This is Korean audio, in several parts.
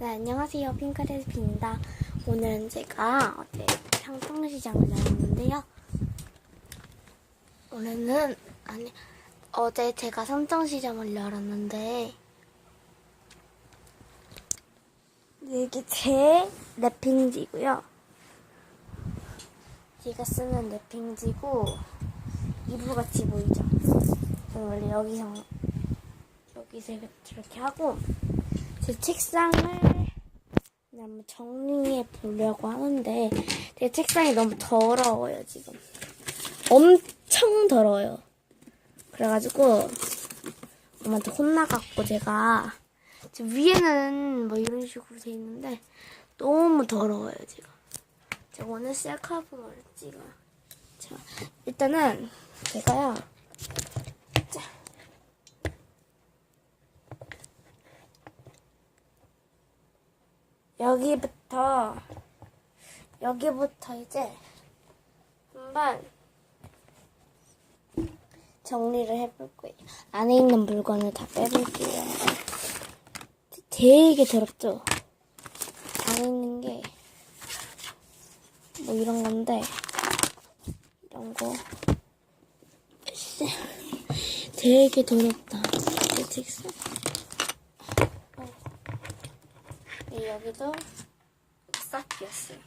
네, 안녕하세요. 핑크레스피입니다. 오늘은 제가 어제 상평시장을 다녔는데요. 오늘은, 아니, 어제 제가 삼성시장을 열었는데, 이게 제 랩핑지고요. 제가 쓰는 랩핑지고, 이불같이 보이죠? 원래 여기서, 여기서 이렇게 하고, 제 책상을 그냥 한번 정리해 보려고 하는데 제 책상이 너무 더러워요 지금. 엄청 더러워요. 그래가지고 엄마한테 혼나갖고 제가 지금 위에는 뭐 이런 식으로 돼 있는데 너무 더러워요 지금. 제가 오늘 셀카봉을 찍어요. 자 일단은 제가요 여기부터 여기부터 이제 한번 정리를 해볼 거예요. 안에 있는 물건을 다 빼볼게요. 되게 더럽죠? 안에 있는 게 뭐 이런 건데 이런 거. 되게 더럽다. 내 책상. 네, 여기도 싹 비었어요.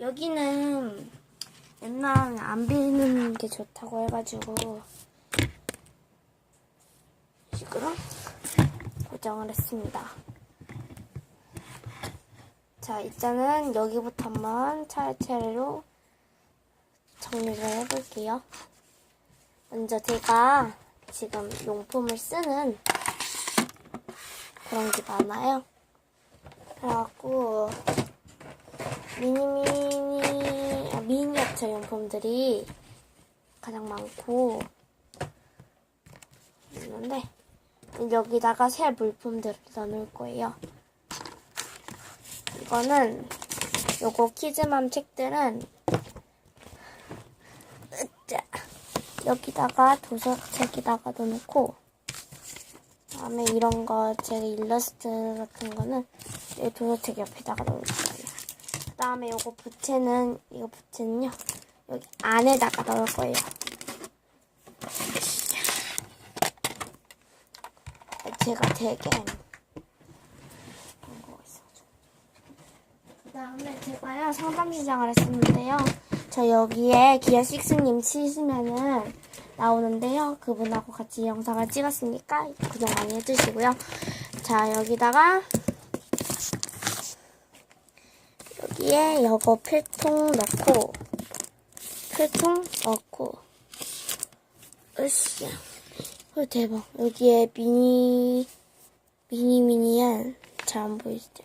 여기는 옛날에 안 비는 게 좋다고 해가지고 식으로 고정을 했습니다. 자, 일단은 여기부터 한번 차례차례로 정리를 해볼게요. 먼저 제가 지금 용품을 쓰는 그런 게 많아요. 그래갖고 미니미니 아, 미니어처 용품들이 가장 많고 있는데 여기다가 새 물품들을 넣어놓을 거예요. 이거는 요거 키즈맘 책들은 여기다가 도서책에다가 넣어놓고 다음에 이런 거 제 일러스트 같은 거는 이 도서책 옆에다가 넣을 거예요. 그 다음에 요거 부채는 이거 부채는요 여기 안에다가 넣을 거예요. 제가 되게. 그 다음에 제가요 상담시장을 했었는데요. 저 여기에 기아식스님 치시면은 나오는데요. 그분하고 같이 영상을 찍었으니까 구독 많이 해주시고요. 자 여기다가 여기에 여거 필통 넣고 필통 넣고 으쌰 어 대박 여기에 미니 미니 미니한 잘 안 보이시죠?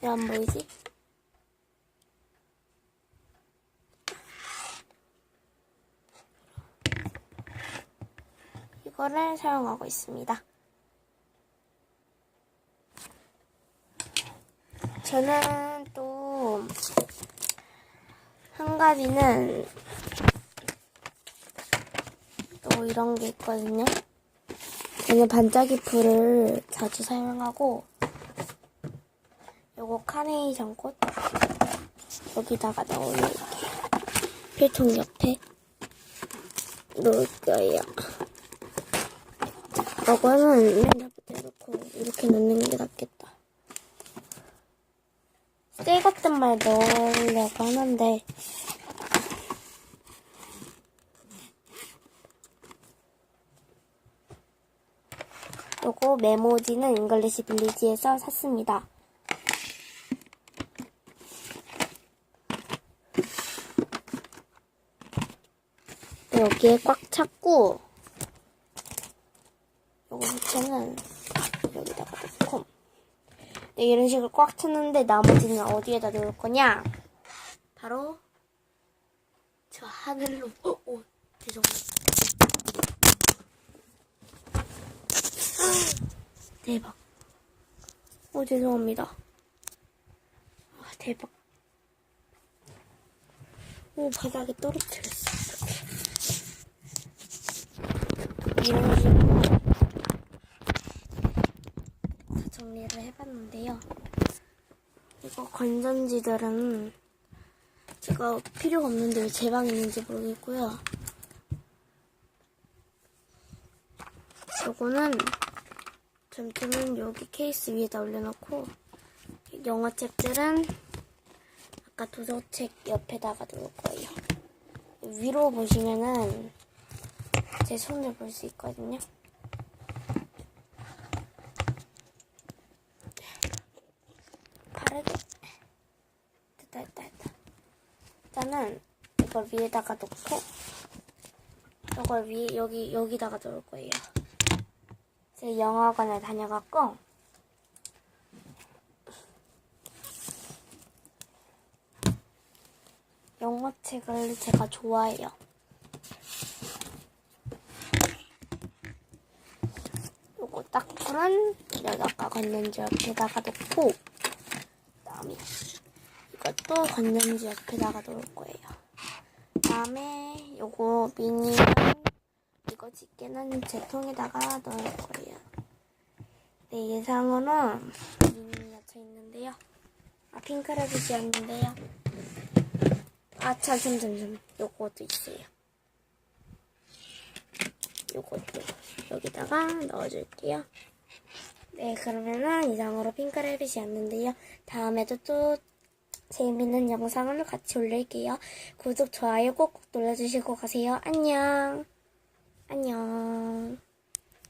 왜 안 보이지? 거를 사용하고 있습니다. 저는 또 한 가지는 또 이런 게 있거든요. 저는 반짝이 풀을 자주 사용하고 요거 카네이션 꽃 여기다가 넣어놓을게요. 필통 옆에 놓을 거예요. 이거는 맨날 붙여놓고 이렇게 넣는 게 낫겠다. 새 같은 말 넣으려고 하는데 요거 메모지는 잉글리시 빌리지에서 샀습니다. 여기에 꽉 찼고 요거 밑에는 여기다가 넣고 네, 이런 식으로 꽉 찼는데 나머지는 어디에다 넣을 거냐? 바로 저 하늘로. 어, 어, 죄송 대박. 어 죄송합니다. 와 대박. 오 바닥에 떨어뜨렸어. 이런 식으로. 정리를 해봤는데요. 이거 건전지들은 제가 필요가 없는데 왜 제 방에 있는지 모르겠고요. 요거는 점점은 여기 케이스 위에다 올려놓고 영화책들은 아까 도서책 옆에다가 놓을 거예요. 위로 보시면은 제 손을 볼 수 있거든요. 이걸 위에다가 놓고 이걸 위에 여기 여기다가 놓을 거예요. 제가 영화관을 다녀갖고 영어 책을 제가 좋아해요. 요거 딱풀은 여기다가 건전지 옆에다가 놓고 그다음에 이것도 건전지 옆에다가 놓을 거예요. 그다음에 요거 미니는 이거 집게는 제 통에다가 넣을 거예요. 네, 예상으로는 미니 닫혀 있는데요. 아, 핑크레드지였는데요. 아, 참, 참, 참, 참. 요것도 있어요. 요것도 여기다가 넣어줄게요. 네, 그러면은 이상으로 핑크레빗이 었는데요. 다음에도 또 재밌는 영상을 같이 올릴게요. 구독, 좋아요 꼭꼭 눌러주시고 가세요. 안녕. 안녕.